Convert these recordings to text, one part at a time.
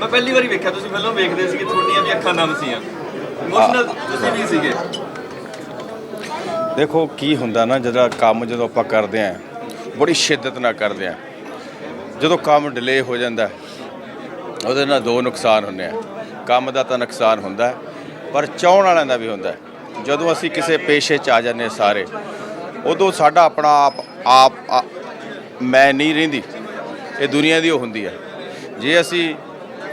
ਮੈਂ ਪਹਿਲੀ ਵਾਰੀ ਵੇਖਿਆ ਤੁਸੀਂ ਫਿਲਮ ਵੇਖਦੇ ਸੀ ਕਿ ਤੁਹਾਡੀਆਂ ਵੀ ਅੱਖਾਂ ਨਮ ਸੀਆਂ। ਇਮੋਸ਼ਨਲ ਤੁਸੀਂ ਵੀ ਸੀਗੇ। ਦੇਖੋ ਕੀ ਹੁੰਦਾ ਨਾ ਜਿਹੜਾ ਕੰਮ ਜਦੋਂ ਆਪਾਂ ਕਰਦੇ ਆਂ ਬੜੀ ਸ਼ਿੱਦਤ ਨਾਲ ਕਰਦੇ ਆਂ। ਜਦੋਂ ਕੰਮ ਡਿਲੇ ਹੋ ਜਾਂਦਾ ਉਹਦੇ ਨਾਲ ਦੋ ਨੁਕਸਾਨ ਹੁੰਦੇ ਆ। ਕੰਮ ਦਾ ਤਾਂ ਨੁਕਸਾਨ ਹੁੰਦਾ ਹੈ, ਪਰ ਚਾਹੁਣ ਵਾਲਿਆਂ ਦਾ ਵੀ ਹੁੰਦਾ। ਹੈ। ਜਦੋਂ ਅਸੀਂ ਕਿਸੇ ਪੇਸ਼ੇ 'ਚ ਆ ਜਾਂਦੇ ਹਾਂ ਸਾਰੇ ਉਦੋਂ ਸਾਡਾ ਆਪਣਾ ਆਪ ਆਪ ਆ- ਮੈਂ ਨਹੀਂ ਰਹਿੰਦੀ। ਇਹ ਦੁਨੀਆ ਦੀ ਉਹ ਹੁੰਦੀ ਹੈ ਜੇ ਅਸੀਂ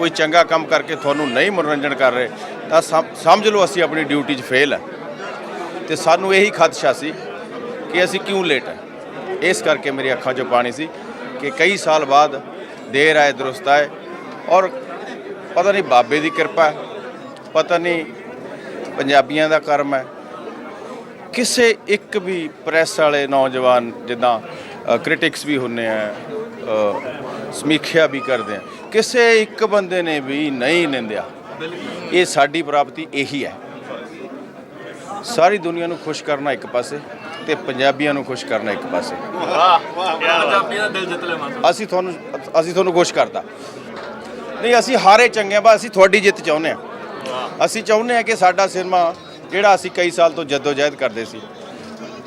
ਕੋਈ ਚੰਗਾ ਕੰਮ ਕਰਕੇ ਤੁਹਾਨੂੰ ਨਹੀਂ ਮਨੋਰੰਜਨ ਕਰ ਰਹੇ, ਤਾਂ ਸਮਝ ਲਓ ਅਸੀਂ ਆਪਣੀ ਡਿਊਟੀ 'ਚ ਫੇਲ ਹੈ। ਤੇ ਸਾਨੂੰ ਇਹੀ ਖਦਸ਼ਾ ਸੀ ਕਿ ਅਸੀਂ ਕਿਉਂ ਲੇਟ ਹੈ। ਇਸ ਕਰਕੇ ਮੇਰੀ ਅੱਖਾਂ 'ਚੋਂ ਪਾਣੀ ਸੀ ਕਿ ਕਈ ਸਾਲ ਬਾਅਦ ਦੇਰ ਆਏ, ਦਰੁਸਤ ਆਏ ਔਰ ਪਤਾ ਨਹੀਂ ਬਾਬੇ ਦੀ ਕਿਰਪਾ ਹੈ, ਪਤਾ ਨਹੀਂ ਪੰਜਾਬੀਆਂ ਦਾ ਕਰਮ ਹੈ। ਕਿਸੇ ਇੱਕ ਵੀ ਪ੍ਰੈਸ ਵਾਲੇ ਨੌਜਵਾਨ ਜਿੱਦਾਂ ਕ੍ਰਿਟਿਕਸ ਵੀ ਹੁੰਨੇ ਆ ਸਮੀਖਿਆ ਵੀ ਕਰਦੇ ਆ। ਕਿਸੇ ਇੱਕ ਬੰਦੇ ਨੇ ਵੀ ਨਹੀਂ ਨਿੰਦਿਆ। ਇਹ ਸਾਡੀ ਪ੍ਰਾਪਤੀ ਇਹੀ ਹੈ। ਸਾਰੀ ਦੁਨੀਆ ਨੂੰ ਖੁਸ਼ ਕਰਨਾ ਇੱਕ ਪਾਸੇ ਤੇ ਪੰਜਾਬੀਆਂ ਨੂੰ ਖੁਸ਼ ਕਰਨਾ ਇੱਕ ਪਾਸੇ। ਪੰਜਾਬੀਆਂ ਦਾ ਦਿਲ ਜਿੱਤ ਲਿਆ ਮਾਤਾ ਅਸੀਂ ਤੁਹਾਨੂੰ ਅਸੀਂ ਤੁਹਾਨੂੰ ਖੁਸ਼ ਕਰਤਾ। ਨਹੀਂ, ਅਸੀਂ ਹਾਰੇ ਚੰਗੇ ਆ, ਬਸ ਅਸੀਂ ਤੁਹਾਡੀ ਜਿੱਤ ਚਾਹੁੰਦੇ ਆ। ਅਸੀਂ ਚਾਹੁੰਦੇ ਆ ਕਿ ਸਾਡਾ ਸਿਨੇਮਾ, ਜਿਹੜਾ ਅਸੀਂ ਕਈ ਸਾਲ ਤੋਂ ਜਦੋਜਹਿਦ ਕਰਦੇ ਸੀ,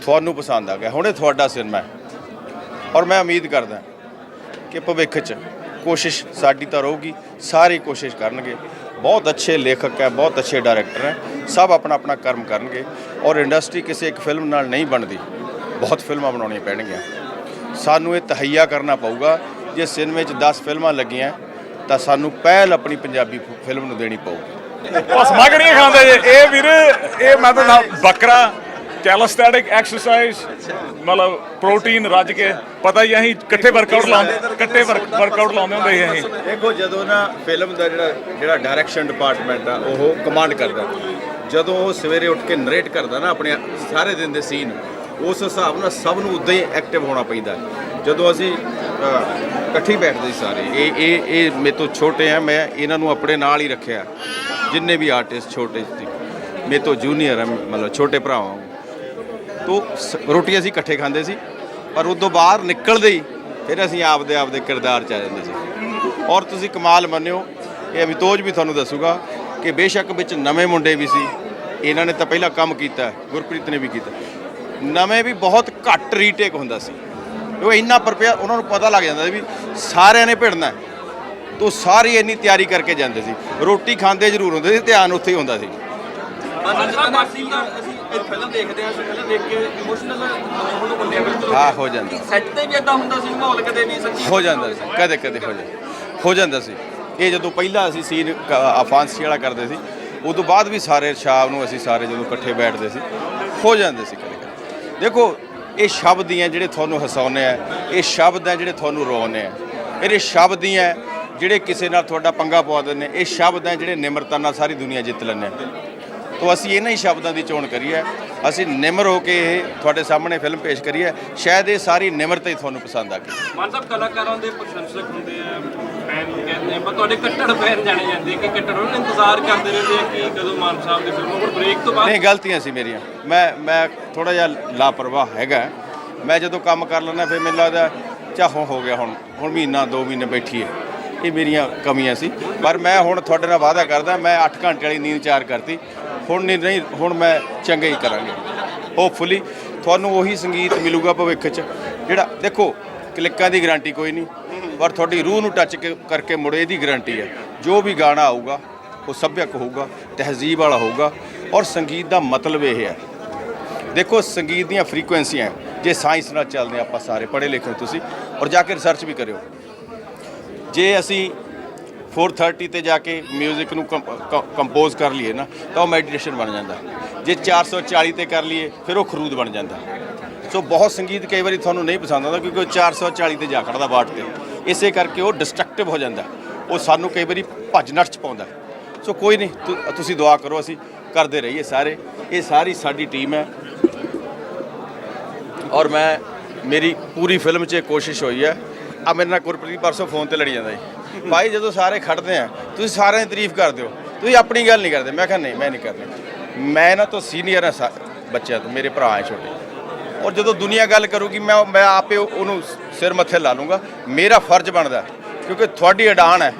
ਤੁਹਾਨੂੰ ਪਸੰਦ ਆ ਗਿਆ। ਹੁਣ ਇਹ ਤੁਹਾਡਾ ਸਿਨੇਮਾ ਹੈ। ਔਰ ਮੈਂ ਉਮੀਦ ਕਰਦਾ ਕਿ ਭਵਿੱਖ 'ਚ ਕੋਸ਼ਿਸ਼ ਸਾਡੀ ਤਾਂ ਰਹੂਗੀ, ਸਾਰੇ ਕੋਸ਼ਿਸ਼ ਕਰਨਗੇ। ਬਹੁਤ ਅੱਛੇ ਲੇਖਕ ਹੈ, ਬਹੁਤ ਅੱਛੇ ਡਾਇਰੈਕਟਰ ਹੈ, ਸਭ ਆਪਣਾ ਆਪਣਾ ਕਰਮ ਕਰਨਗੇ ਔਰ ਇੰਡਸਟਰੀ ਕਿਸੇ ਇੱਕ ਫਿਲਮ ਨਾਲ ਨਹੀਂ ਬਣਦੀ, ਬਹੁਤ ਫਿਲਮਾਂ ਬਣਾਉਣੀਆਂ ਪੈਣਗੀਆਂ। ਸਾਨੂੰ ਇਹ ਤਹਈਆ ਕਰਨਾ ਪਊਗਾ, ਜੇ ਸਿਨੇਮੇ 'ਚ 10 ਫਿਲਮਾਂ ਲੱਗੀਆਂ, ਤਾਂ ਸਾਨੂੰ ਪਹਿਲ ਆਪਣੀ ਪੰਜਾਬੀ ਫਿਲਮ ਨੂੰ ਦੇਣੀ ਪਊਗੀ। ਭਸਮਾ ਕਿਹੜੀਆਂ ਖਾਂਦੇ ਜੇ। ਇਹ ਵੀਰ, ਇਹ ਮੈਂ ਤਾਂ ਬੱਕਰਾ ਕੈਲੋਸਟੈਟਿਕ ਐਕਸਰਸਾਈਜ਼ ਮਤਲਬ ਪ੍ਰੋਟੀਨ ਰੱਜ ਕੇ, ਪਤਾ ਹੀ ਅਸੀਂ ਇਕੱਠੇ ਵਰਕਆਊਟ ਲਾਉਂਦੇ ਇਕੱਠੇ ਵਰਕਆਊਟ ਲਾਉਂਦੇ ਹੁੰਦੇ ਸੀ ਅਸੀਂ। ਦੇਖੋ, ਜਦੋਂ ਨਾ ਫਿਲਮ ਦਾ ਜਿਹੜਾ ਜਿਹੜਾ ਡਾਇਰੈਕਸ਼ਨ ਡਿਪਾਰਟਮੈਂਟ ਆ, ਉਹ ਕਮਾਂਡ ਕਰਦਾ। ਜਦੋਂ ਉਹ ਸਵੇਰੇ ਉੱਠ ਕੇ ਨਰੇਟ ਕਰਦਾ ਨਾ ਆਪਣੇ ਸਾਰੇ ਦਿਨ ਦੇ ਸੀਨ ਉਸ ਹਿਸਾਬ ਨਾਲ ਸਭ ਨੂੰ ਉਦਾਂ ਹੀ ਐਕਟਿਵ ਹੋਣਾ ਪੈਂਦਾ। ਜਦੋਂ ਅਸੀਂ ਇਕੱਠੇ ਬੈਠਦੇ ਸਾਰੇ, ਇਹ ਇਹ ਇਹ ਮੇਰੇ ਤੋਂ ਛੋਟੇ ਆ, ਮੈਂ ਇਹਨਾਂ ਨੂੰ ਆਪਣੇ ਨਾਲ ਹੀ ਰੱਖਿਆ। ਜਿੰਨੇ ਵੀ ਆਰਟਿਸਟ ਛੋਟੇ ਸੀ, ਮੇਰੇ ਤੋਂ ਜੂਨੀਅਰ ਆ, ਮਤਲਬ ਛੋਟੇ ਭਰਾਵਾਂ। ਤੋਂ ਸ- ਰੋਟੀ ਅਸੀਂ ਇਕੱਠੇ ਖਾਂਦੇ ਸੀ ਪਰ ਉਦੋਂ ਬਾਹਰ ਨਿਕਲਦੇ ਹੀ ਫਿਰ ਅਸੀਂ ਆਪਦੇ ਆਪਦੇ ਕਿਰਦਾਰ ਚ ਆ ਜਾਂਦੇ ਸੀ ਔਰ ਤੁਸੀਂ ਕਮਾਲ ਮੰਨਿਓ ਇਹ ਅਮਿਤੋਜ ਵੀ ਤੁਹਾਨੂੰ ਦੱਸੂਗਾ ਕਿ ਬੇਸ਼ੱਕ ਵਿੱਚ ਨਵੇਂ ਮੁੰਡੇ ਵੀ ਸੀ ਇਹਨਾਂ ਨੇ ਤਾਂ ਪਹਿਲਾਂ ਕੰਮ ਕੀਤਾ ਗੁਰਪ੍ਰੀਤ ਨੇ ਵੀ ਕੀਤਾ ਨਵੇਂ ਵੀ ਬਹੁਤ ਘੱਟ ਰੀਟੇਕ ਹੁੰਦਾ ਸੀ ਉਹ ਇੰਨਾ ਪ੍ਰਪੇਅਰ ਉਹਨਾਂ ਨੂੰ ਪਤਾ ਲੱਗ ਜਾਂਦਾ ਸੀ ਵੀ ਸਾਰਿਆਂ ਨੇ ਭਿੜਨਾ ਹੈ। ਤੋ ਸਾਰੀ ਇੰਨੀ ਤਿਆਰੀ ਕਰਕੇ ਜਾਂਦੇ ਸੀ ਰੋਟੀ ਖਾਂਦੇ ਜ਼ਰੂਰ ਹੁੰਦੇ ਸੀ ਧਿਆਨ ਉੱਥੇ ਹੀ ਹੁੰਦਾ ਸੀ ਅਸੀਂ ਫਿਲਮ ਦੇਖਦੇ ਹਾਂ ਅਸੀਂ ਫਿਲਮ ਦੇਖ ਕੇ ਇਮੋਸ਼ਨਲ ਹੁਣ ਬੰਦੇ ਬਿਲਕੁਲ। ਹਾਂ ਹੋ ਜਾਂਦਾ। ਸੈੱਟ ਤੇ ਵੀ ਇਦਾਂ ਹੁੰਦਾ ਸੀ ਮਾਹੌਲ ਕਦੇ ਵੀ ਸੱਚੀ ਹੋ ਜਾਂਦਾ ਸੀ ਕਦੇ ਕਦੇ ਹੋ ਜਾਂਦਾ। ਹੋ ਜਾਂਦਾ ਸੀ। ਇਹ ਜਦੋਂ ਪਹਿਲਾਂ ਅਸੀਂ ਸੀਨ ਫਾਂਸੀ ਵਾਲਾ ਕਰਦੇ ਸੀ ਉਦੋਂ ਬਾਅਦ ਵੀ ਸਾਰੇ ਸ਼ਾਮ ਨੂੰ ਅਸੀਂ ਸਾਰੇ ਜਦੋਂ ਇਕੱਠੇ ਬੈਠਦੇ ਸੀ ਹੋ ਜਾਂਦੇ ਸੀ ਕਦੇ ਕਦੇ। ਦੇਖੋ ਇਹ ਸ਼ਬਦ ਹੈ ਜਿਹੜੇ ਤੁਹਾਨੂੰ ਹਸਾਉਂਦੇ ਆ ਇਹ ਸ਼ਬਦ ਹੈ ਜਿਹੜੇ ਤੁਹਾਨੂੰ ਰੋਉਂਦੇ ਆ ਇਹ ਸ਼ਬਦ ਹੈ ਜਿਹੜੇ ਕਿਸੇ ਨਾਲ ਤੁਹਾਡਾ ਪੰਗਾ ਪਵਾ ਦਿੰਦੇ ਇਹ ਸ਼ਬਦ ਹੈ ਜਿਹੜੇ ਨਿਮਰਤਾ ਨਾਲ ਸਾਰੀ ਦੁਨੀਆ ਜਿੱਤ ਲੈਂਦੇ ਆ। ਤੋ ਅਸੀਂ ਇਹਨਾਂ ਹੀ ਸ਼ਬਦਾਂ ਦੀ ਚੋਣ ਕਰੀ ਹੈ ਅਸੀਂ ਨਿਮਰ ਹੋ ਕੇ ਇਹ ਤੁਹਾਡੇ ਸਾਹਮਣੇ ਫਿਲਮ ਪੇਸ਼ ਕਰੀ ਹੈ ਸ਼ਾਇਦ ਇਹ ਸਾਰੀ ਨਿਮਰਤਾ ਹੀ ਤੁਹਾਨੂੰ ਪਸੰਦ ਆ ਗਈ। ਮਾਨ ਸਾਹਿਬ ਕਲਾਕਾਰਾਂ ਦੇ ਪ੍ਰਸ਼ੰਸਕ ਹੁੰਦੇ ਆ ਫੈਨ ਕਹਿੰਦੇ ਆ ਪਰ ਤੁਹਾਡੇ ਕੱਟੜ ਫੈਨ ਜਾਣੇ ਜਾਂਦੇ ਕਿ ਕੱਟੜ ਉਹਨਾਂ ਇੰਤਜ਼ਾਰ ਕਰਦੇ ਰਹਿੰਦੇ ਆ ਕਿ ਕਦੋਂ ਮਾਨ ਸਾਹਿਬ ਦੀ ਫਿਲਮ ਹੁਣ ਬ੍ਰੇਕ ਤੋਂ ਬਾਅਦ ਨਹੀਂ ਗਲਤੀਆਂ ਸੀ ਮੇਰੀਆਂ। ਮੈਂ ਮੈਂ ਥੋੜਾ ਜਿਹਾ ਲਾਪਰਵਾਹ ਹੈਗਾ। ਮੈਂ ਜਦੋਂ ਕੰਮ ਕਰ ਲੈਂਦਾ ਫਿਰ ਮੈਨੂੰ ਲੱਗਦਾ ਚਾਹੋਂ ਹੋ ਗਿਆ ਹੁਣ। ਹੁਣ ਮਹੀਨਾ 2 ਮਹੀਨੇ ਬੈਠੀ ਹੈ। ਇਹ ਮੇਰੀਆਂ ਕਮੀਆਂ ਸੀ। ਪਰ ਮੈਂ ਹੁਣ ਤੁਹਾਡੇ ਨਾਲ ਵਾਅਦਾ ਕਰਦਾ ਮੈਂ 8 ਘੰਟੇ ਵਾਲੀ ਨੀਂਦ ਚਾਰ ਕਰਤੀ। ਹੁਣ ਨਹੀਂ ਨਹੀਂ, ਹੁਣ ਮੈਂ ਚੰਗਾ ਹੀ ਕਰਾਂਗੇ। ਹੋਪਫੁਲੀ ਤੁਹਾਨੂੰ ਉਹੀ ਸੰਗੀਤ ਮਿਲੂਗਾ ਭਵਿੱਖ 'ਚ, ਜਿਹੜਾ ਦੇਖੋ, ਕਲਿੱਕਾਂ ਦੀ ਗਾਰੰਟੀ ਕੋਈ ਨਹੀਂ, ਪਰ ਤੁਹਾਡੀ ਰੂਹ ਨੂੰ ਟੱਚ ਕਰਕੇ ਮੁੜੇ ਦੀ ਗਾਰੰਟੀ ਹੈ। ਜੋ ਵੀ ਗਾਣਾ ਆਊਗਾ, ਉਹ ਸੱਭਿਅਕ ਹੋਊਗਾ, ਤਹਿਜ਼ੀਬ ਵਾਲਾ ਹੋਊਗਾ, ਔਰ ਸੰਗੀਤ ਦਾ ਮਤਲਬ ਇਹ ਹੈ। ਦੇਖੋ, ਸੰਗੀਤ ਦੀਆਂ ਫ੍ਰੀਕੁਐਂਸੀਆਂ ਜੇ ਸਾਇੰਸ ਨਾਲ ਚੱਲਦੇ ਆਪਾਂ ਸਾਰੇ, ਪੜ੍ਹੇ ਲਿਖੇ ਤੁਸੀਂ, ਔਰ ਜਾ ਕੇ ਰਿਸਰਚ ਵੀ ਕਰਿਓ। ਜੇ ਅਸੀਂ 430 ਤੇ ਜਾ ਕੇ 뮤직 ਨੂੰ ਕੰਪੋਜ਼ ਕਰ ਲਈਏ ਨਾ, ਤਾਂ ਉਹ ਮੈਡੀਟੇਸ਼ਨ ਬਣ ਜਾਂਦਾ। ਜੇ 440 ਤੇ ਕਰ ਲਈਏ, ਫਿਰ ਉਹ ਖਰੂਦ ਬਣ ਜਾਂਦਾ। ਸੋ ਬਹੁਤ ਸੰਗੀਤ ਕਈ ਵਾਰੀ ਤੁਹਾਨੂੰ ਨਹੀਂ ਪਸੰਦ ਆਉਂਦਾ, ਕਿਉਂਕਿ ਉਹ 440 ਤੇ ਜਾ ਖੜਦਾ ਬਾਟ ਤੇ। ਇਸੇ ਕਰਕੇ ਉਹ ਡਿਸਟਰਕਟਿਵ ਹੋ ਜਾਂਦਾ। ਉਹ ਸਾਨੂੰ ਕਈ ਵਾਰੀ ਭੱਜ ਨੱਠ ਚ ਪਾਉਂਦਾ। ਸੋ ਕੋਈ ਨਹੀਂ, ਤੁ- ਤੁਸੀਂ ਦੁਆ ਕਰੋ, ਅਸੀਂ ਕਰਦੇ ਰਹੀਏ ਸਾਰੇ। ਇਹ ਸਾਰੀ ਸਾਡੀ ਟੀਮ ਹੈ। ਔਰ ਮੈਂ, ਮੇਰੀ ਪੂਰੀ ਫਿਲਮ 'ਚ ਇਹ ਕੋਸ਼ਿਸ਼ ਹੋਈ ਹੈ। ਆ ਮੇਰੇ ਨਾਲ ਗੁਰਪ੍ਰੀਤ, ਪਰਸੋਂ ਫੋਨ ਤੇ ਲੜੀ ਜਾਂਦਾ ਜੀ। ਭਾਈ ਜਦੋਂ ਸਾਰੇ ਖੜਦੇ ਆ ਤੁਸੀਂ ਸਾਰਿਆਂ ਦੀ ਤਾਰੀਫ ਕਰਦੇ ਹੋ ਤੁਸੀਂ ਆਪਣੀ ਗੱਲ ਨਹੀਂ ਕਰਦੇ। ਮੈਂ ਕਿਹਾ ਨਹੀਂ ਮੈਂ ਨਹੀਂ ਕਰਨੀ। ਮੈਂ ਨਾ ਤੋਂ ਸੀਨੀਅਰ ਹਾਂ ਬੱਚਿਆਂ ਤੋਂ ਮੇਰੇ ਭਰਾ ਹੈ ਛੋਟੇ। ਔਰ ਜਦੋਂ ਦੁਨੀਆ ਗੱਲ ਕਰੂਗੀ ਮੈਂ ਮੈਂ ਆਪੇ ਉਹਨੂੰ ਸਿਰ ਮੱਥੇ ਲਾ ਲੂੰਗਾ। ਮੇਰਾ ਫਰਜ਼ ਬਣਦਾ ਕਿਉਂਕਿ ਤੁਹਾਡੀ ਅਡਾਨ ਹੈ।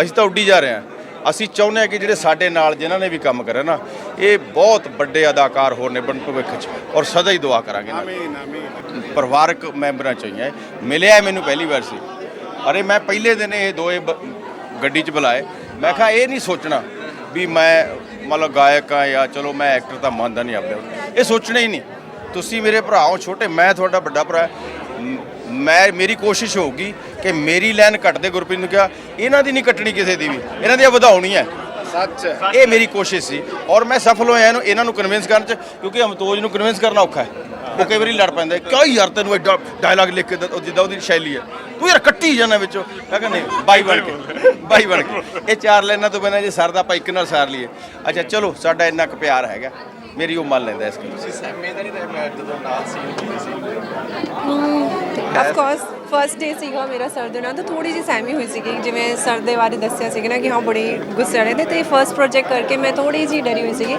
ਅਸੀਂ ਤਾਂ ਉੱਡੀ ਜਾ ਰਹੇ ਹਾਂ। ਅਸੀਂ ਚਾਹੁੰਦੇ ਹਾਂ ਕਿ ਜਿਹੜੇ ਸਾਡੇ ਨਾਲ ਜਿਨ੍ਹਾਂ ਨੇ ਵੀ ਕੰਮ ਕਰਿਆ ਨਾ ਇਹ ਬਹੁਤ ਵੱਡੇ ਅਦਾਕਾਰ ਹੋਰ ਨੇ ਬਣ ਭਵਿੱਖ 'ਚ। ਔਰ ਸਦਾ ਹੀ ਦੁਆ ਕਰਾਂਗੇ। ਆਮੀਨ ਆਮੀਨ ਪਰਿਵਾਰਕ ਮੈਂਬਰਾਂ ਚੋਂ ਹੀ ਹੈ ਮਿਲਿਆ ਮੈਨੂੰ ਪਹਿਲੀ ਵਾਰ ਸੀ। ਅਰੇ ਮੈਂ ਪਹਿਲੇ ਦਿਨ ਇਹ ਦੋਏ ਗੱਡੀ 'ਚ ਬੁਲਾਏ। ਮੈਂ ਕਿਹਾ ਇਹ ਨਹੀਂ ਸੋਚਣਾ ਵੀ ਮੈਂ ਮਤਲਬ ਗਾਇਕ ਆ ਜਾਂ ਚਲੋ ਮੈਂ ਐਕਟਰ ਤਾਂ ਮੰਨਦਾ ਨਹੀਂ ਆਪਣੇ ਆਪ। ਇਹ ਸੋਚਣਾ ਹੀ ਨਹੀਂ। ਤੁਸੀਂ ਮੇਰੇ ਭਰਾ ਹੋ ਛੋਟੇ ਮੈਂ ਤੁਹਾਡਾ ਵੱਡਾ ਭਰਾ ਮ- ਮੇਰੀ ਕੋਸ਼ਿਸ਼ ਹੋਊਗੀ ਕਿ ਮੇਰੀ ਲਾਈਨ ਕੱਟਦੇ ਗੁਰਪ੍ਰੀਤ ਨੂੰ ਕਿਹਾ। ਇਹਨਾਂ ਦੀ ਨਹੀਂ ਕੱਟਣੀ ਕਿਸੇ ਦੀ ਵੀ। ਇਹਨਾਂ ਦੀ ਵਧਾਉਣੀ ਹੈ। ਸੱਚ ਇਹ ਮੇਰੀ ਕੋਸ਼ਿਸ਼ ਸੀ। ਔਰ ਮੈਂ ਸਫਲ ਹੋਇਆ ਇਹਨੂੰ ਇਹਨਾਂ ਨੂੰ ਕਨਵਿੰਸ ਕਰਨ ਚ ਕਿਉਂਕਿ ਅਮਤੋਜ ਨੂੰ ਕਨਵਿੰਸ ਕਰਨਾ ਔਖਾ ਹੈ। ਉਹ ਕਈ ਵਾਰੀ ਲੜ ਪੈਂਦਾ ਕਿਉਂ ਯਾਰ ਤੈਨੂੰ ਐਡਾ ਡਾਇਲੌਗ ਲਿਖ ਕੇ ਜਿੱਦਾਂ ਉਹਦੀ ਸ਼ੈਲੀ ਹੈ। ਤੂੰ ਯਾਰ ਕੱਟੀ ਜਾਣਾ ਵਿੱਚੋਂ। ਮੈਂ ਕਹਿੰਦਾ ਨਹੀਂ ਬਾਈ ਬਣ ਕੇ ਬਾਈ ਬਣ ਕੇ। ਇਹ ਚਾਰ ਲਾਈਨਾਂ ਤੋਂ ਬਿਨਾਂ ਜੇ ਸਰ ਦਾ ਆਪਾਂ ਇੱਕ ਨਾਲ ਸਾਰ ਲਈਏ। ਅੱਛਾ ਚਲੋ ਸਾਡਾ ਇੰਨਾ ਕੁ ਪਿਆਰ ਹੈਗਾ। ਮੇਰੀ ਉਹ ਮੰਨ ਲੈਂਦਾ ਇਸ ਗੱਲ ਆਫ ਕੋਰਸ ਫਰਸਟ ਡੇ ਸੀਗਾ ਮੇਰਾ ਸਰ ਦੇ ਨਾਲ ਤਾਂ ਥੋੜੀ ਜਿਹੀ ਸਹਿਮੀ ਹੋਈ ਸੀਗੀ। ਜਿਵੇਂ ਸਰ ਦੇ ਬਾਰੇ ਦੱਸਿਆ ਸੀਗਾ ਨਾ ਕਿ ਹਾਂ ਬੜੀ ਗੁੱਸੇ ਵਾਲੇ ਤੇ ਤੇ ਫਰਸਟ ਪ੍ਰੋਜੈਕਟ ਕਰਕੇ ਮੈਂ ਥੋੜੀ ਜਿਹੀ ਡਰੀ ਹੋਈ ਸੀਗੀ।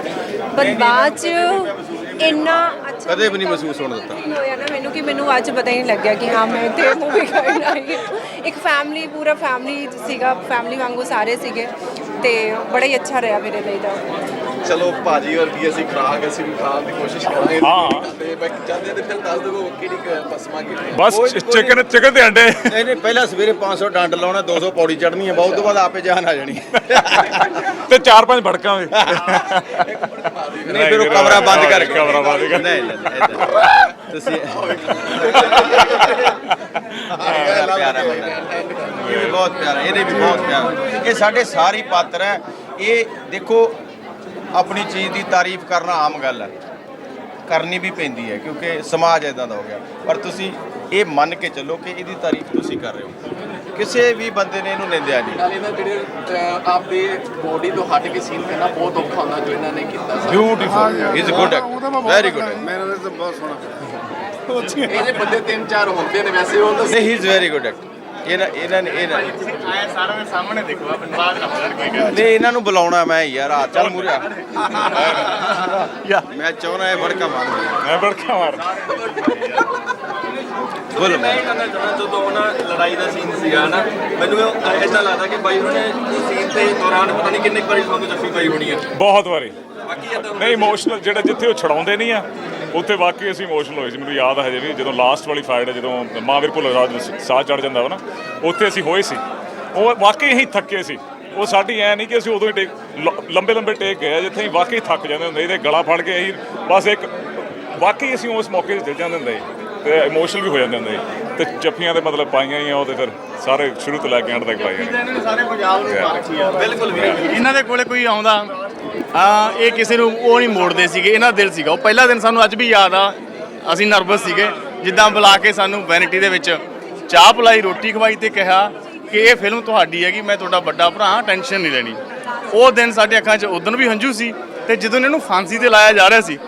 ਪਰ ਬਾਅਦ ਚ ਇੰਨਾ ਅੱਛਾ ਕਦੇ ਵੀ ਨਹੀਂ ਮਹਿਸੂਸ ਹੋਣ ਦਿੱਤਾ। feel ਹੋਇਆ ਨਾ ਮੈਨੂੰ ਕਿ ਮੈਨੂੰ ਅੱਜ ਪਤਾ ਹੀ ਨਹੀਂ ਲੱਗਿਆ ਕਿ ਹਾਂ ਮੈਂ ਇੱਥੇ ਮੂਵੀ ਕਰਨ ਆਈ ਹਾਂ। ਇੱਕ ਫੈਮਿਲੀ ਪੂਰਾ ਫੈਮਿਲੀ ਸੀਗਾ ਫੈਮਿਲੀ ਵਾਂਗੂ ਸਾਰੇ ਸੀਗੇ ਤੇ ਬੜਾ ਹੀ ਅੱਛਾ ਰਿਹਾ ਮੇਰੇ ਲਈ ਤਾਂ। ਚਲੋ ਭਾਜੀ ਵਰਗੀ ਅਸੀਂ ਖਰਾਕ ਅਸੀਂ ਵੀ ਖਾਣ ਦੀ ਕੋਸ਼ਿਸ਼ ਕਰਾਂਗੇ ਹਾਂ। ਤੇ ਮੈਂ ਚਾਹੁੰਦੇ ਤੇ ਫਿਰ ਦੱਸ ਦਿਓ ਕਿਹੜੀ ਪਸਮਾ ਕਿਹੜੀ ਬਸ ਚਿਕਨ ਚਿਕਨ ਤੇ ਅੰਡੇ ਨਹੀਂ ਨਹੀਂ ਪਹਿਲਾਂ ਸਵੇਰੇ 500 ਡੰਡ ਲਾਉਣਾ 200 ਪੌੜੀ ਚੜਨੀ ਹੈ ਬਹੁਤ ਤੋਂ ਬਾਅਦ ਆਪੇ ਜਾਨ ਆ ਜਾਣੀ ਤੇ ਚਾਰ ਪੰਜ ਭੜਕਾਂ ਵੀ ਨਹੀਂ ਫਿਰ ਉਹ ਕਮਰਾ ਬੰਦ ਕਰਕੇ ਕਮਰਾ ਬੰਦ ਕਰਕੇ। ਨਹੀਂ ਨਹੀਂ ਏਦਾਂ। ਤੁਸੀਂ ਬੜਾ ਪਿਆਰਾ ਬੰਦਾ ਹੈ। ਇਹ ਵੀ ਬਹੁਤ ਪਿਆਰਾ ਇਹਨੇ ਵੀ ਬਹੁਤ ਪਿਆਰਾ ਇਹ ਸਾਡੇ ਸਾਰੇ ਪਾਤਰ ਹੈ ਇਹ ਦੇਖੋ ਆਪਣੀ ਚੀਜ਼ ਦੀ ਤਾਰੀਫ ਕਰਨਾ ਆਮ ਗੱਲ ਹੈ। ਕਰਨੀ ਵੀ ਪੈਂਦੀ ਹੈ ਕਿਉਂਕਿ ਸਮਾਜ ਇਦਾਂ ਦਾ ਹੋ ਗਿਆ। ਪਰ ਤੁਸੀਂ ਇਹ ਮੰਨ ਕੇ ਚੱਲੋ ਕਿ ਇਹਦੀ ਤਾਰੀਫ ਤੁਸੀਂ ਕਰ ਰਹੇ ਹੋ। ਕਿਸੇ ਵੀ ਬੰਦੇ ਨੇ ਇਹਨੂੰ ਨਿੰਦਿਆ ਨਹੀਂ। ਨਾਲੇ ਨਾ ਜਿਹੜੇ ਆਪਦੇ ਬੋਡੀ ਤੋਂ ਹਟ ਕੇ ਸੀਨ ਕਰਨਾ ਬਹੁਤ ਔਖਾ ਹੁੰਦਾ ਜੋ ਇਹਨਾਂ ਨੇ ਕੀਤਾ ਸੀ। Beautiful is good very good ਇਹ ਜੇ ਬੰਦੇ ਤਿੰਨ ਚਾਰ ਹੁੰਦੇ ਨੇ ਵੈਸੇ ਉਹ ਤਾਂ ਨਹੀਂ ਹੀ ਇਜ਼ ਵੈਰੀ ਗੁੱਡ ਇਹਨਾਂ ਇਹਨਾਂ ਨੇ ਇਹਨਾਂ ਆਏ ਸਾਰਿਆਂ ਦੇ ਸਾਹਮਣੇ ਦੇਖੋ ਆ ਬਾਅਦ ਨਾ ਫੜ ਕੇ ਨਹੀਂ ਇਹਨਾਂ ਨੂੰ ਬੁਲਾਉਣਾ ਮੈਂ ਯਾਰ ਆ ਚੱਲ ਮੂਰੇ ਆ। ਮੈਂ ਚਾਹੁੰਦਾ ਇਹ ਵੜਕਾ ਮਾਰ ਮੈਂ ਭੜਕਾਂ ਮਾਰ। ਬੋਲ ਮੈਂ ਇਹ ਕਹਿਣਾ ਚਾਹੁੰਦਾ ਜਦੋਂ ਉਹਨਾਂ ਲੜਾਈ ਦਾ ਸੀਨ ਸੀਗਾ ਨਾ ਮੈਨੂੰ ਐਸਾ ਲੱਗਦਾ ਕਿ ਬਾਈ ਉਹਨੇ ਸੀਨ ਦੇ ਦੌਰਾਨ ਪਤਾ ਨਹੀਂ ਕਿੰਨੇ ਕੁ ਵਾਰੀ ਤੁਹਾਨੂੰ ਜੱਫੀ ਪਾਈ ਹੋਣੀ ਹੈ ਬਹੁਤ ਵਾਰੀ। ਬਾਕੀ ਨਹੀਂ ਇਮੋਸ਼ਨਲ ਜਿਹੜਾ ਜਿੱਥੇ ਉਹ ਛਡਾਉਂਦੇ ਨਹੀਂ ਆ। ਉੱਥੇ ਵਾਕਈ ਅਸੀਂ ਇਮੋਸ਼ਨਲ ਹੋਏ ਸੀ ਮੈਨੂੰ ਯਾਦ ਹੈ ਹਜੇ ਵੀ ਜਦੋਂ ਲਾਸਟ ਵਾਲੀ ਫਾਈਟ ਜਦੋਂ ਮਹਾਵੀਰ ਭੁੱਲਰ ਰਾਜ ਸਾਹ ਚੜ ਜਾਂਦਾ ਵਾ ਨਾ ਉੱਥੇ ਅਸੀਂ ਹੋਏ ਸੀ। ਉਹ ਵਾਕਈ ਅਸੀਂ ਥੱਕੇ ਸੀ। ਉਹ ਸਾਡੀ ਐ ਨਹੀਂ ਕਿ ਅਸੀਂ ਉਦੋਂ ਹੀ ਲੰਬੇ ਲੰਬੇ ਟੇਕ ਗਏ ਜਿੱਥੇ ਅਸੀਂ ਵਾਕਈ ਥੱਕ ਜਾਂਦੇ ਹੁੰਦੇ ਤੇ ਗਲਾ ਫੜ ਕੇ ਅਸੀਂ ਬਸ ਇੱਕ ਵਾਕਈ ਅਸੀਂ ਉਸ ਮੌਕੇ ਤੇ ਚੱਲ ਜਾਂਦੇ ਹੁੰਦੇ ਤੇ ਇਮੋਸ਼ਨਲ ਵੀ ਹੋ ਜਾਂਦੇ ਹੁੰਦੇ ਤੇ ਜੱਫੀਆਂ ਤੇ ਮਤਲਬ ਪਾਈਆਂ ਹੀ ਆ ਉਹ ਤੇ ਫਿਰ ਸਾਰੇ ਸ਼ੁਰੂ ਤੋਂ ਲੈ ਕੇ ਐਂਡ ਤੱਕ ਪਾਈਆਂ। ਨੇ। ਇਹਨਾਂ ਨੇ ਸਾਰੇ ਪੰਜਾਬ ਨੂੰ ਪਾ ਰੱਖੀ ਆ ਬਿਲਕੁਲ ਵੀ। ਇਹਨਾਂ ਦੇ ਕੋਲੇ ਕੋਈ ਆਉਂਦਾ? ਆ, ਇਹ ਕਿਸੇ ਨੂੰ ਉਹ ਨਹੀਂ ਮੋੜਦੇ ਸੀਗੇ, ਇਹਨਾਂ ਦਿਲ ਸੀਗਾ। ਉਹ ਪਹਿਲਾ ਦਿਨ ਸਾਨੂੰ ਅੱਜ ਵੀ ਯਾਦ ਆ, ਅਸੀਂ ਨਰਵਸ ਸੀਗੇ, ਜਿੱਦਾਂ ਬੁਲਾ ਕੇ ਸਾਨੂੰ ਵੈਨਿਟੀ ਦੇ ਵਿੱਚ ਚਾਹ ਪਿਲਾਈ, ਰੋਟੀ ਖਵਾਈ ਤੇ ਕਿਹਾ ਕਿ ਇਹ ਫਿਲਮ ਤੁਹਾਡੀ ਹੈਗੀ, ਮੈਂ ਤੁਹਾਡਾ ਵੱਡਾ ਭਰਾ ਹਾਂ ਟੈਨਸ਼ਨ ਨਹੀਂ ਲੈਣੀ। ਉਹ ਦਿਨ ਸਾਡੇ ਅੱਖਾਂ 'ਚ ਉਦੋਂ ਵੀ ਹੰਝੂ ਸੀ ਤੇ ਜਦੋਂ ਇਹਨੂੰ ਫਾਂਸੀ ਤੇ ਲਾਇਆ ਜਾ ਰਿਹਾ ਸੀ,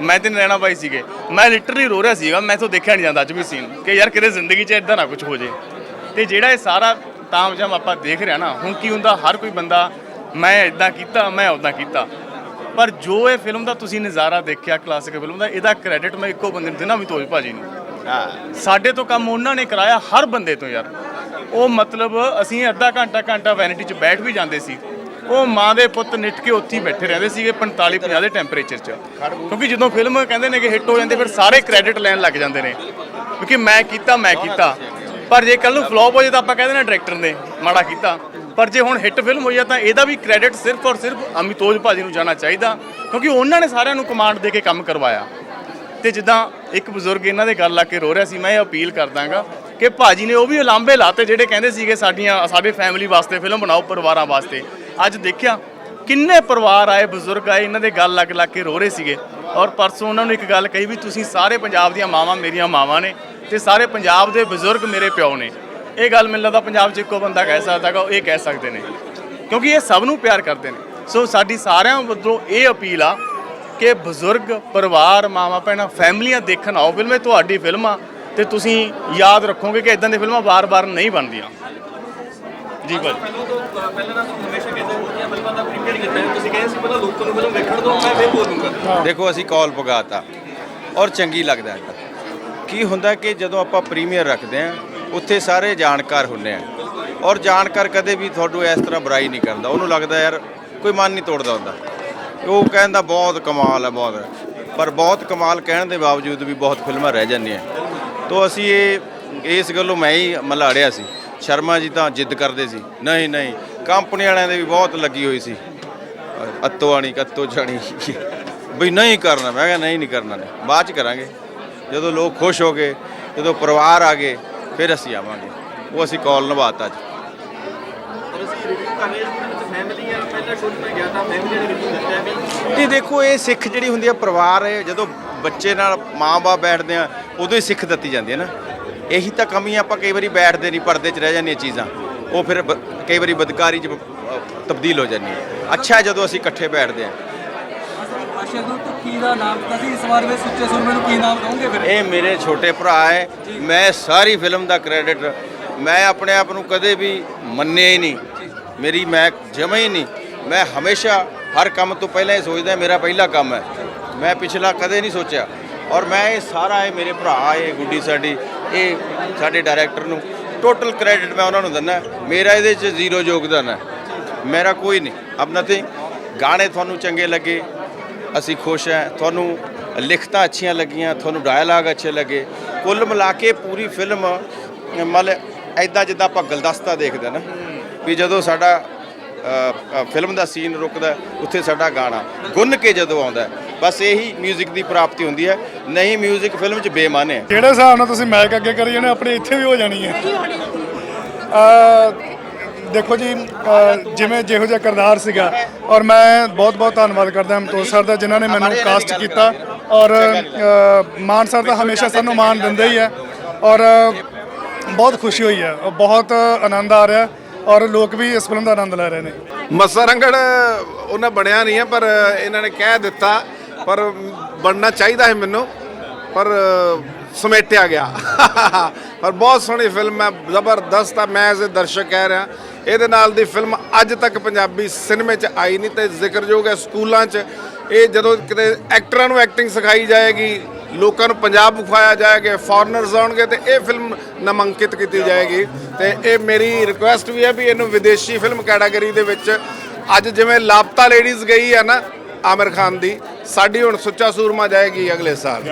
ਮੈਂ ਤੇ ਨੈਣਾ ਬਾਈ ਸੀਗੇ। ਮੈਂ ਲਿਟਰਲੀ ਰੋ ਰਿਹਾ ਸੀਗਾ, ਮੈਂ ਤੋਂ ਦੇਖਿਆ ਨਹੀਂ ਜਾਂਦਾ ਅੱਜ ਵੀ ਸੀਨ ਕਿ ਯਾਰ ਕਿਤੇ ਜ਼ਿੰਦਗੀ 'ਚ ਇਦਾਂ ਨਾ ਕੁਝ ਹੋ ਜੇ। ਤੇ ਜਿਹੜਾ ਇਹ ਸਾਰਾ ਤਾਮਝਾਮ ਆਪਾਂ ਦੇਖ ਰਿਹਾ ਨਾ, ਹੁਣ ਕੀ ਹੁੰਦਾ, ਹਰ ਕੋਈ ਬੰਦਾ ਮੈਂ ਇਦਾਂ ਕੀਤਾ ਮੈਂ ਉਦਾਂ ਕੀਤਾ। ਪਰ ਜੋ ਇਹ ਫਿਲਮ ਦਾ ਤੁਸੀਂ ਨਜ਼ਾਰਾ ਦੇਖਿਆ ਕਲਾਸਿਕ ਫਿਲਮ ਦਾ ਇਹਦਾ ਕ੍ਰੈਡਿਟ ਮੈਂ ਇੱਕੋ ਬੰਦੇ ਨੂੰ ਦੇਣਾ ਵੀ ਤੋਜ ਭਾਜੀ ਨੂੰ। ਹਾਂ। ਸਾਡੇ ਤੋਂ ਕੰਮ ਉਹਨਾਂ ਨੇ ਕਰਾਇਆ ਹਰ ਬੰਦੇ ਤੋਂ ਯਾਰ। ਉਹ ਮਤਲਬ ਅਸੀਂ ਅੱਧਾ ਘੰਟਾ ਘੰਟਾ ਵੈਨਿਟੀ 'ਚ ਬੈਠ ਵੀ ਜਾਂਦੇ ਸੀ। ਉਹ ਮਾਂ ਦੇ ਪੁੱਤ ਨਿੱਠ ਕੇ ਉੱਥੇ ਬੈਠੇ ਰਹਿੰਦੇ ਸੀਗੇ 45 50 ਦੇ ਟੈਂਪਰੇਚਰ 'ਚ। ਕਿਉਂਕਿ ਜਦੋਂ ਫਿਲਮ ਕਹਿੰਦੇ ਨੇ ਕਿ ਹਿੱਟ ਹੋ ਜਾਂਦੇ ਫਿਰ ਸਾਰੇ ਕ੍ਰੈਡਿਟ ਲੈਣ ਲੱਗ ਜਾਂਦੇ ਨੇ। ਕਿਉਂਕਿ ਮੈਂ ਕੀਤਾ ਮੈਂ ਕੀਤਾ। ਪਰ ਜੇ ਕੱਲ ਨੂੰ ਫਲॉप ਹੋ ਜਾਏ ਤਾਂ ਆਪਾਂ ਕਹਿੰਦੇ ਨੇ ਡਾਇਰੈਕਟਰ ਨੇ ਮਾੜਾ ਕੀਤਾ। ਪਰ ਜੇ ਹੁਣ ਹਿੱਟ ਫਿਲਮ ਹੋਈ ਆ ਤਾਂ ਇਹਦਾ ਵੀ ਕ੍ਰੈਡਿਟ ਸਿਰਫ ਔਰ ਸਿਰਫ ਅਮਿਤੋਜ ਭਾਜੀ ਨੂੰ ਜਾਣਾ ਚਾਹੀਦਾ, ਕਿਉਂਕਿ ਉਹਨਾਂ ਨੇ ਸਾਰਿਆਂ ਨੂੰ ਕਮਾਂਡ ਦੇ ਕੇ ਕੰਮ ਕਰਵਾਇਆ। ਤੇ ਜਿੱਦਾਂ ਇੱਕ ਬਜ਼ੁਰਗ ਇਹਨਾਂ ਦੇ ਗੱਲ ਲਾ ਕੇ ਰੋ ਰਿਹਾ ਸੀ, ਮੈਂ ਇਹ ਅਪੀਲ ਕਰਦਾਗਾ ਕਿ ਭਾਜੀ ਨੇ ਉਹ ਵੀ ਉਲਾਂਭੇ ਲਾਤੇ ਜਿਹੜੇ ਕਹਿੰਦੇ ਸੀਗੇ ਸਾਡੀਆਂ, ਸਾਡੇ ਫੈਮਿਲੀ ਵਾਸਤੇ ਫਿਲਮ ਬਣਾਓ, ਪਰਿਵਾਰਾਂ ਵਾਸਤੇ। ਅੱਜ ਦੇਖਿਆ ਕਿੰਨੇ ਪਰਿਵਾਰ ਆਏ, ਬਜ਼ੁਰਗ ਆਏ, ਇਹਨਾਂ ਦੇ ਗੱਲ ਲੱਗ ਲੱਗ ਕੇ ਰੋ ਰਹੇ ਸੀਗੇ। ਔਰ ਪਰਸੋਂ ਉਹਨਾਂ ਨੂੰ ਇੱਕ ਗੱਲ ਕਹੀ ਵੀ ਤੁਸੀਂ ਸਾਰੇ ਪੰਜਾਬ ਦੀਆਂ ਮਾਵਾਂ ਮੇਰੀਆਂ ਮਾਵਾਂ ਨੇ ਤੇ ਸਾਰੇ ਪੰਜਾਬ ਦੇ ਬਜ਼ੁਰਗ ਮੇਰੇ ਪਿਓ ਨੇ। ਇਹ ਗੱਲ ਮੈਨੂੰ ਲੱਗਦਾ ਪੰਜਾਬ 'ਚ ਇੱਕੋ ਬੰਦਾ ਕਹਿ ਸਕਦਾ ਗਾ ਉਹ ਇਹ ਕਹਿ ਸਕਦੇ ਨੇ। ਕਿਉਂਕਿ ਇਹ ਸਭ ਨੂੰ ਪਿਆਰ ਕਰਦੇ ਨੇ। ਸੋ ਸਾਡੀ ਸਾਰਿਆਂ ਵੱਲੋਂ ਇਹ ਅਪੀਲ ਆ ਕਿ ਬਜ਼ੁਰਗ ਪਰਿਵਾਰ ਮਾਵਾਂ ਭੈਣਾਂ ਫੈਮਲੀਆਂ ਦੇਖਣ ਆਓ। ਫਿਲਮ ਇਹ ਤੁਹਾਡੀ ਫਿਲਮ ਆ ਤੇ ਤੁਸੀਂ ਯਾਦ ਰੱਖੋਗੇ ਕਿ ਇਦਾਂ ਦੀਆਂ ਫਿਲਮਾਂ ਵਾਰ-ਵਾਰ ਨਹੀਂ ਬਣਦੀਆਂ। ਜੀ ਭਾਜੀ ਪਹਿਲਾਂ ਤੋਂ ਪਹਿਲਾਂ ਨਾ ਹਮੇਸ਼ਾ ਕਹਿੰਦੇ ਹੋ ਕਿ ਫਿਲਮਾਂ ਦਾ ਪ੍ਰੀਮੀਅਰ ਕੀਤਾ ਹੈ ਤੁਸੀਂ ਕਹਿੰਦੇ ਸੀ ਪਹਿਲਾਂ ਲੋਕਾਂ ਨੂੰ ਫਿਲਮ ਵੇਖਣ ਦਿਓ ਮੈਂ ਫੇਰ ਬੋਲੂੰਗਾ। ਦੇਖੋ ਅਸੀਂ ਕਾਲ ਪਗਾਤਾ ਔਰ ਚੰਗੀ ਲੱਗਦਾ ਹੈ। ਕੀ ਹੁੰਦਾ ਕਿ ਜਦੋਂ ਆਪਾਂ ਪ੍ਰੀਮੀਅਰ ਰੱਖਦੇ ਆ ਉੱਥੇ ਸਾਰੇ ਜਾਣਕਾਰ ਹੁੰਦੇ ਆ। ਔਰ ਜਾਣਕਾਰ ਕਦੇ ਵੀ ਤੁਹਾਨੂੰ ਇਸ ਤਰ੍ਹਾਂ ਬੁਰਾਈ ਨਹੀਂ ਕਰਦਾ। ਉਹਨੂੰ ਲੱਗਦਾ ਯਾਰ ਕੋਈ ਮਨ ਨਹੀਂ ਤੋੜਦਾ ਹੁੰਦਾ। ਉਹ ਕਹਿੰਦਾ ਬਹੁਤ ਕਮਾਲ ਹੈ ਬਹੁਤ। ਪਰ ਬਹੁਤ ਕਮਾਲ ਕਹਿਣ ਦੇ ਬਾਵਜੂਦ ਵੀ ਬਹੁਤ ਫਿਲਮਾਂ ਰਹਿ ਜਾਂਦੀਆਂ। ਤੋਂ ਅਸੀਂ ਇਹ, ਇਸ ਗੱਲੋਂ ਮੈਂ ਹੀ ਮਲਾੜਿਆ ਸੀ। ਸ਼ਰਮਾ ਜੀ ਤਾਂ ਜਿੱਦ ਕਰਦੇ ਸੀ। ਨਹੀਂ ਨਹੀਂ। ਕੰਪਨੀ ਵਾਲਿਆਂ ਦੇ ਵੀ ਬਹੁਤ ਲੱਗੀ ਹੋਈ ਸੀ। ਅੱਤੋ ਆਣੀ, ਕੱਤੋ ਜਾਣੀ। ਵੀ ਨਹੀਂ ਕਰਨਾ। ਮੈਂ ਕਿਹਾ ਨਹੀਂ ਨਹੀਂ ਕਰਨਾ। ਬਾਅਦ ਚ ਕਰਾਂਗੇ। ਜਦੋਂ ਲੋਕ ਖੁਸ਼ ਹੋ ਗਏ, ਜਦੋਂ ਪਰਿਵਾਰ ਆ ਗਏ ਫਿਰ ਅਸੀਂ ਆਵਾਂਗੇ। ਉਹ ਅਸੀਂ ਕਾਲ ਨਿਭਾਤਾ ਅੱਜ। ਪਰ ਅਸੀਂ ਰਿਵਿਊ ਕਰ ਰਹੇ ਹਾਂ ਫੈਮਿਲੀ ਆ ਪਹਿਲਾਂ ਸ਼ੁਰੂ ਮੈਂ ਗਿਆ ਤਾਂ ਫੈਮਿਲੀ ਨੇ ਰਿਵਿਊ ਦਿੱਤਾ ਵੀ ਨਹੀਂ ਦੇਖੋ ਇਹ ਸਿੱਖ ਜਿਹੜੀ ਹੁੰਦੀ ਹੈ ਪਰਿਵਾਰ ਹੈ ਜਦੋਂ ਬੱਚੇ ਨਾਲ ਮਾਂ-ਬਾਪ ਬੈਠਦੇ ਆ ਉਦੋਂ ਹੀ ਸਿੱਖ ਦਿੱਤੀ ਜਾਂਦੀ ਹੈ ਨਾ। ਇਹੀ ਤਾਂ ਕਮੀ ਆਪਾਂ ਕਈ ਵਾਰੀ ਬੈਠਦੇ ਨਹੀਂ ਪਰਦੇ 'ਚ ਰਹਿ ਜਾਂਦੀਆਂ ਚੀਜ਼ਾਂ। ਉਹ ਫਿਰ ਬ- ਕਈ ਵਾਰੀ ਬਦਕਾਰੀ 'ਚ ਤਬਦੀਲ ਹੋ ਜਾਂਦੀ ਹੈ ਅੱਛਾ ਜਦੋਂ ਅਸੀਂ ਇਕੱਠੇ ਬੈਠਦੇ ਆ। ਅਸ਼ਰ ਨੂੰ ਕੀ ਦਾ ਨਾਮ ਦਿੱਤਾ ਸੀ। ਇਸ ਵਾਰ ਵੇ ਸੁੱਚੇ ਸੁਰਮੇ ਨੂੰ ਕੀ ਨਾਮ ਕਹੋਗੇ ਫਿਰ? ਇਹ ਮੇਰੇ ਛੋਟੇ ਭਰਾ ਹੈ। ਮੈਂ ਸਾਰੀ ਫਿਲਮ ਦਾ ਕ੍ਰੈਡਿਟ ਮੈਂ ਆਪਣੇ ਆਪ ਨੂੰ ਕਦੇ ਵੀ ਮੰਨਿਆ ਹੀ ਨਹੀਂ। ਮੇਰੀ ਮੈਂ ਜਮਾ ਹੀ ਨਹੀਂ। ਮੈਂ ਹਮੇਸ਼ਾ ਹਰ ਕੰਮ ਤੋਂ ਪਹਿਲਾਂ ਇਹ ਸੋਚਦਾ ਮੇਰਾ ਪਹਿਲਾ ਕੰਮ ਹੈ। ਮੈਂ ਪਿਛਲਾ ਕਦੇ ਨਹੀਂ ਸੋਚਿਆ। ਔਰ ਮੈਂ ਇਹ ਸਾਰਾ ਇਹ ਮੇਰੇ ਭਰਾ ਇਹ ਗੁੱਡੀ ਸਾਡੀ ਇਹ ਸਾਡੇ ਡਾਇਰੈਕਟਰ ਨੂੰ ਟੋਟਲ ਕ੍ਰੈਡਿਟ ਮੈਂ ਉਹਨਾਂ ਨੂੰ ਦਿੰਦਾ। ਮੇਰਾ ਇਹਦੇ 'ਚ ਜ਼ੀਰੋ ਯੋਗਦਾਨ ਹੈ। ਮੇਰਾ ਕੋਈ ਨਹੀਂ। ਆਪਣਾ ਤੇ ਗਾਣੇ ਤੁਹਾਨੂੰ ਚੰਗੇ ਲੱਗੇ। ਅਸੀਂ ਖੁਸ਼ ਹਾਂ ਤੁਹਾਨੂੰ ਲਿਖਤਾਂ ਅੱਛੀਆਂ ਲੱਗੀਆਂ ਤੁਹਾਨੂੰ ਡਾਇਲਾਗ ਅੱਛੇ ਲੱਗੇ ਕੁੱਲ ਮਿਲਾ ਕੇ ਪੂਰੀ ਫਿਲਮ ਮਤਲਬ ਐਦਾਂ ਜਿੱਦਾਂ ਆਪਾਂ ਗਲਦਸਤਾ ਦੇਖਦੇ ਨਾ ਵੀ ਜਦੋਂ ਸਾਡਾ ਅ, ਅ, ਫਿਲਮ ਦਾ ਸੀਨ ਰੁਕਦਾ ਉੱਥੇ ਸਾਡਾ ਗਾਣਾ ਗੁੰਨ ਕੇ ਜਦੋਂ ਆਉਂਦਾ ਹੈ, ਬਸ ਇਹੀ 뮤직 ਦੀ ਪ੍ਰਾਪਤੀ ਹੁੰਦੀ ਹੈ ਨਹੀਂ 뮤직 ਫਿਲਮ 'ਚ ਬੇਮਾਨੇ ਹੈ ਜਿਹੜੇ ਹਿਸਾਬ ਨਾਲ ਤੁਸੀਂ ਮੈਕ ਅੱਗੇ ਕਰੀ ਜਾਣੇ ਆਪਣੇ ਇੱਥੇ ਵੀ ਹੋ ਜਾਣੀ ਹੈ ਅ, ਦੇਖੋ ਜੀ ਜਿਵੇਂ ਜਿਹੋ ਜਿਹਾ ਕਰਦਾਰ ਸੀਗਾ, ਔਰ ਮੈਂ ਬਹੁਤ ਬਹੁਤ ਧੰਨਵਾਦ ਕਰਦਾ ਅਮਤੋਜ ਸਰ ਦਾ, ਜਿਨ੍ਹਾਂ ਨੇ ਮੈਨੂੰ ਕਾਸਟ ਕੀਤਾ। ਔਰ ਮਾਨ ਸਰ ਤਾਂ ਹਮੇਸ਼ਾ ਸਾਨੂੰ ਮਾਨ ਦਿੰਦੇ ਹੀ ਹੈ ਔਰ, ਬਹੁਤ ਖੁਸ਼ੀ ਹੋਈ ਹੈ ਔਰ ਬਹੁਤ ਆਨੰਦ ਆ ਰਿਹਾ। ਔਰ ਲੋਕ ਵੀ ਇਸ ਫਿਲਮ ਦਾ ਆਨੰਦ ਲੈ ਰਹੇ ਨੇ। ਮੱਸਾ ਰੰਗੜ, ਉਹਨਾਂ ਬਣਿਆ ਨਹੀਂ ਹੈ ਪਰ ਇਹਨਾਂ ਨੇ ਕਹਿ ਦਿੱਤਾ। ਪਰ ਬਣਨਾ ਚਾਹੀਦਾ ਹੈ ਮੈਨੂੰ। ਪਰ ਸਮੇਟਿਆ ਗਿਆ। ਪਰ ਬਹੁਤ ਸੋਹਣੀ ਫਿਲਮ ਹੈ, ਜ਼ਬਰਦਸਤ ਆ ਮੈਂ ਐਜ਼ ਦਰਸ਼ਕ ਕਹਿ ਰਿਹਾ। ਇਹਦੇ ਨਾਲ ਦੀ ਫਿਲਮ ਅੱਜ ਤੱਕ ਪੰਜਾਬੀ ਸਿਨੇਮੇ 'ਚ ਆਈ ਨਹੀਂ ਤੇ ਜ਼ਿਕਰਯੋਗ ਹੈ ਸਕੂਲਾਂ 'ਚ। ਇਹ ਜਦੋਂ ਕਿਤੇ ਐਕਟਰਾਂ ਨੂੰ ਐਕਟਿੰਗ ਸਿਖਾਈ ਜਾਏਗੀ, ਲੋਕਾਂ ਨੂੰ ਪੰਜਾਬ ਵਿਖਾਇਆ ਜਾਏਗਾ ਫੋਰਨਰਸ ਆਉਣਗੇ ਤੇ ਇਹ ਫਿਲਮ ਨਾਮਾਂਕਿਤ ਕੀਤੀ ਜਾਏਗੀ। ਤੇ ਇਹ ਮੇਰੀ ਰਿਕੁਐਸਟ ਵੀ ਹੈ ਵੀ ਇਹਨੂੰ ਵਿਦੇਸ਼ੀ ਫਿਲਮ ਕੈਟਾਗਰੀ ਦੇ ਵਿੱਚ ਅੱਜ ਜਿਵੇਂ ਲਾਪਤਾ ਲੇਡੀਜ਼ ਗਈ ਹੈ ਨਾ, ਆਮਿਰ ਖਾਨ ਦੀ, ਸਾਡੀ ਹੁਣ ਸੁੱਚਾ ਸੂਰਮਾ ਜਾਏਗੀ ਅਗਲੇ ਸਾਲ।